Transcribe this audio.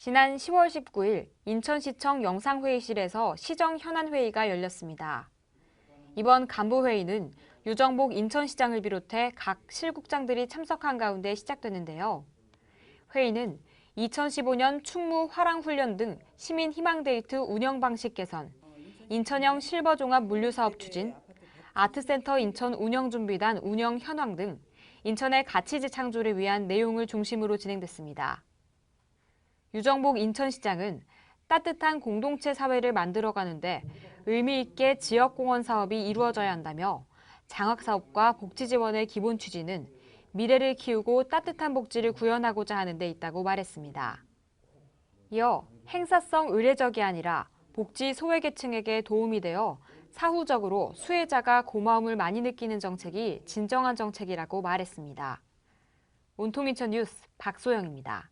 지난 10월 19일 인천시청 영상회의실에서 시정 현안회의가 열렸습니다. 이번 간부회의는 유정복 인천시장을 비롯해 각 실국장들이 참석한 가운데 시작됐는데요. 회의는 2015년 충무 화랑훈련 등 시민 희망 데이트 운영 방식 개선, 인천형 실버종합 물류사업 추진, 아트센터 인천 운영준비단 운영 현황 등 인천의 가치지 창조를 위한 내용을 중심으로 진행됐습니다. 유정복 인천시장은 따뜻한 공동체 사회를 만들어가는데 의미 있게 지역공원 사업이 이루어져야 한다며 장학사업과 복지 지원의 기본 취지는 미래를 키우고 따뜻한 복지를 구현하고자 하는 데 있다고 말했습니다. 이어 행사성 의례적이 아니라 복지 소외계층에게 도움이 되어 사후적으로 수혜자가 고마움을 많이 느끼는 정책이 진정한 정책이라고 말했습니다. 온통 인천 뉴스 박소영입니다.